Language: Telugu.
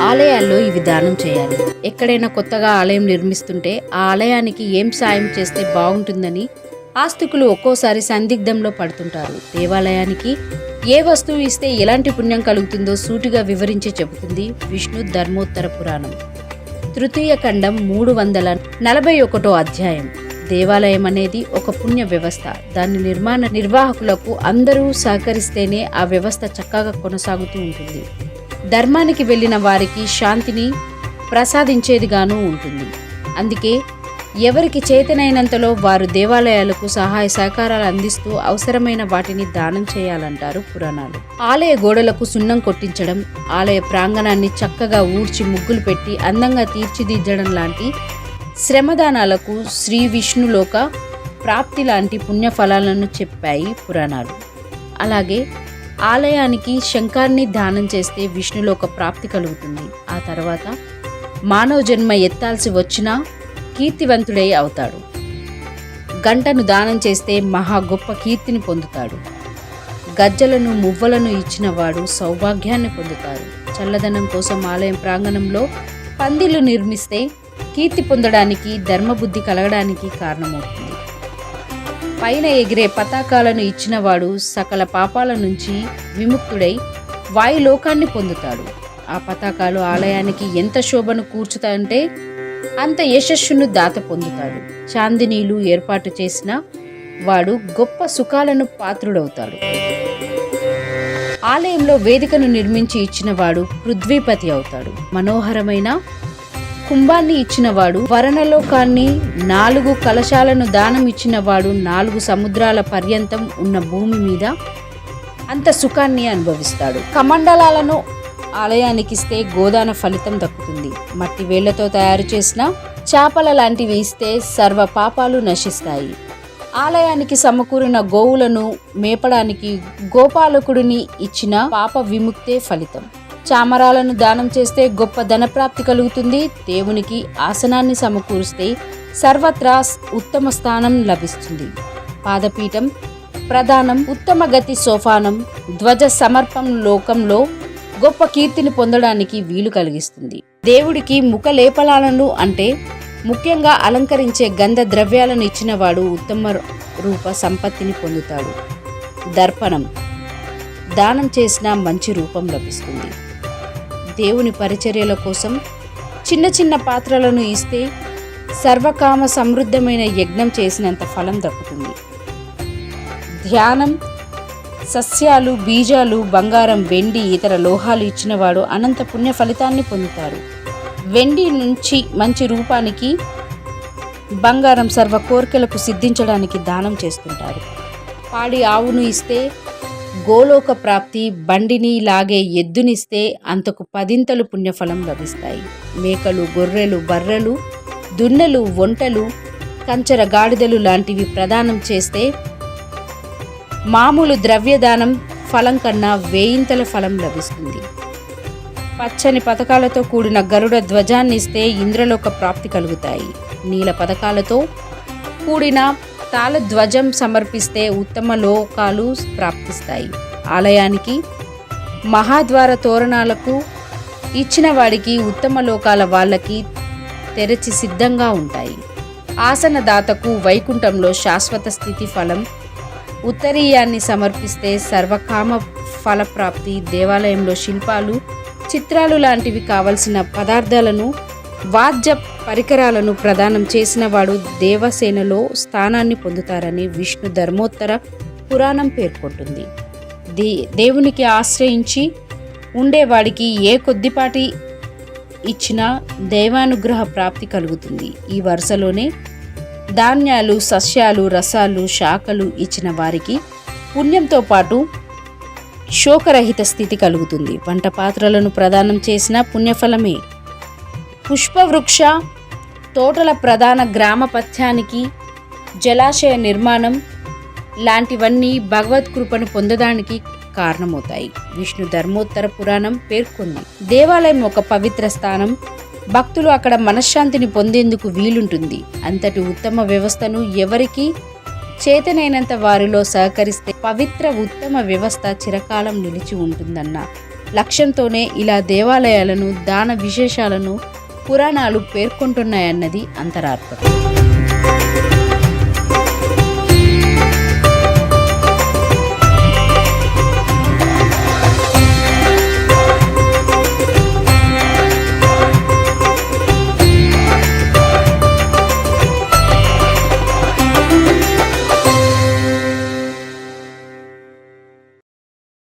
ఆలయాల్లో ఇవి దానం చేయాలి. ఎక్కడైనా కొత్తగా ఆలయం నిర్మిస్తుంటే ఆ ఆలయానికి ఏం సాయం చేస్తే బాగుంటుందని ఆస్తికులు ఒక్కోసారి సందిగ్ధంలో పడుతుంటారు. దేవాలయానికి ఏ వస్తువు ఇస్తే ఎలాంటి పుణ్యం కలుగుతుందో సూటిగా వివరించి చెబుతుంది విష్ణు ధర్మోత్తర పురాణం. తృతీయ ఖండం మూడు వందల నలభై ఒకటో అధ్యాయం. దేవాలయం అనేది ఒక పుణ్య వ్యవస్థ. దాని నిర్మాణ నిర్వాహకులకు అందరూ సహకరిస్తేనే ఆ వ్యవస్థ చక్కగా కొనసాగుతూ ఉంటుంది. ధర్మానికి వెళ్ళిన వారికి శాంతిని ప్రసాదించేదిగాను ఉంటుంది. అందుకే ఎవరికి చేతనైనంతలో వారు దేవాలయాలకు సహాయ సహకారాలు అందిస్తూ అవసరమైన వాటిని దానం చేయాలంటారు పురాణాలు. ఆలయ గోడలకు సున్నం కొట్టించడం ఆలయ ప్రాంగణాన్ని చక్కగా ఊడ్చి ముగ్గులు పెట్టి అందంగా తీర్చిదిద్దడం లాంటి శ్రమదానాలకు శ్రీ విష్ణులోక ప్రాప్తి లాంటి పుణ్యఫలాలను చెప్పాయి పురాణాలు. అలాగే ఆలయానికి శంఖాన్ని దానం చేస్తే విష్ణులో ఒక ప్రాప్తి కలుగుతుంది. ఆ తర్వాత మానవ జన్మ ఎత్తాల్సి వచ్చినా కీర్తివంతుడై అవుతాడు. గంటను దానం చేస్తే మహా గొప్ప కీర్తిని పొందుతాడు. గజ్జలను మువ్వలను ఇచ్చినవాడు సౌభాగ్యాన్ని పొందుతారు చల్లదనం కోసం ఆలయం ప్రాంగణంలో పందిళ్ళు నిర్మిస్తే కీర్తి పొందడానికి ధర్మబుద్ధి కలగడానికి కారణమవుతుంది. పైన ఎగిరే పతాకాలను ఇచ్చినవాడు సకల పాపాల నుంచి విముక్తుడై వాయులోకాన్ని పొందుతాడు. ఆ పతాకాలు ఆలయానికి ఎంత శోభను కూర్చుతాయంటే అంత యశస్సును దాత పొందుతాడు. చాందినీలు ఏర్పాటు చేసిన వాడు గొప్ప సుఖాలను పాత్రుడవుతాడు. ఆలయంలో వేదికను నిర్మించి ఇచ్చినవాడు పృథ్వీపతి అవుతాడు. మనోహరమైన కుంభాన్ని ఇచ్చినవాడు వరణలోకాన్ని నాలుగు కలశాలను దానం ఇచ్చినవాడు నాలుగు సముద్రాల పర్యంతం ఉన్న భూమి మీద అంత సుఖాన్ని అనుభవిస్తాడు. కమండలాలను ఆలయానికి ఇస్తే గోదాన ఫలితం దక్కుతుంది. మట్టి వేళ్ళతో తయారు చేసిన చేపల లాంటివి ఇస్తే సర్వ పాపాలు నశిస్తాయి. ఆలయానికి సమకూరిన గోవులను మేపడానికి గోపాలకుడిని ఇచ్చిన పాప విముక్తే ఫలితం. చామరాలను దానం చేస్తే గొప్ప ధనప్రాప్తి కలుగుతుంది. దేవునికి ఆసనాన్ని సమకూరిస్తే సర్వత్రా ఉత్తమ స్థానం లభిస్తుంది. పాదపీఠం ప్రధానం ఉత్తమ గతి సోపానం ధ్వజ సమర్పం లోకంలో గొప్ప కీర్తిని పొందడానికి వీలు కలిగిస్తుంది. దేవుడికి ముఖ లేపలాలను అంటే ముఖ్యంగా అలంకరించే గంధ ద్రవ్యాలను ఇచ్చినవాడు ఉత్తమ రూప సంపత్తిని పొందుతాడు. దర్పణం దానం చేసిన మంచి రూపం లభిస్తుంది. దేవుని పరిచర్యల కోసం చిన్న చిన్న పాత్రలను ఇస్తే సర్వకామ సమృద్ధమైన యజ్ఞం చేసినంత ఫలం దక్కుతుంది. ధ్యానం సస్యాలు బీజాలు బంగారం వెండి ఇతర లోహాలు ఇచ్చినవాడు అనంత పుణ్య ఫలితాన్ని పొందుతారు. వెండి నుంచి మంచి రూపానికి బంగారం సర్వ కోరికలకు సిద్ధించడానికి దానం చేస్తుంటారు. పాడి ఆవును ఇస్తే గోలోక ప్రాప్తి బండిని లాగే ఎద్దునిస్తే అంతకు పదింతలు పుణ్యఫలం లభిస్తాయి. మేకలు గొర్రెలు బర్రెలు దున్నెలు ఒంటెలు కంచర గాడిదలు లాంటివి ప్రదానం చేస్తే మామూలు ద్రవ్యదానం ఫలం కన్నా వేయింతల ఫలం లభిస్తుంది. పచ్చని పథకాలతో కూడిన గరుడ ధ్వజాన్నిస్తే ఇంద్రలోక ప్రాప్తి కలుగుతాయి. నీల పథకాలతో కూడిన తాళ ధ్వజం సమర్పిస్తే ఉత్తమ లోకాలు ప్రాప్తిస్తాయి. ఆలయానికి మహాద్వార తోరణాలకు ఇచ్చిన వాడికి ఉత్తమ లోకాల వాళ్ళకి తెరచి సిద్ధంగా ఉంటాయి. ఆసనదాతకు వైకుంఠంలో శాశ్వత స్థితి ఫలం ఉత్తరీయాన్ని సమర్పిస్తే సర్వకామ ఫలప్రాప్తి దేవాలయంలో శిల్పాలు చిత్రాలు లాంటివి కావలసిన పదార్థాలను వాద్య పరికరాలను ప్రదానం చేసిన వాడు దేవసేనలో స్థానాన్ని పొందుతారని విష్ణు ధర్మోత్తర పురాణం పేర్కొంటుంది. దే దేవునికి ఆశ్రయించి ఉండేవాడికి ఏ కొద్దిపాటి ఇచ్చినా దైవానుగ్రహ ప్రాప్తి కలుగుతుంది. ఈ వరుసలోనే ధాన్యాలు సస్యాలు రసాలు శాఖలు ఇచ్చిన వారికి పుణ్యంతో పాటు శోకరహిత స్థితి కలుగుతుంది. వంట పాత్రలను ప్రదానం చేసిన పుణ్యఫలమే పుష్పవృక్ష తోటల ప్రధాన గ్రామ పథ్యానికి జలాశయ నిర్మాణం లాంటివన్నీ భగవత్ కృపను పొందడానికి కారణమవుతాయి. విష్ణు ధర్మోత్తర పురాణం పేర్కొంది. దేవాలయం ఒక పవిత్ర స్థానం. భక్తులు అక్కడ మనశ్శాంతిని పొందేందుకు వీలుంటుంది. అంతటి ఉత్తమ వ్యవస్థను ఎవరికి చేతనైనంత వారిలో సహకరిస్తే పవిత్ర ఉత్తమ వ్యవస్థ చిరకాలం నిలిచి ఉంటుందన్న లక్ష్యంతోనే ఇలా దేవాలయాలను దాన విశేషాలను పురాణాలు పేర్కొంటున్నాయన్నది అంతరార్థం.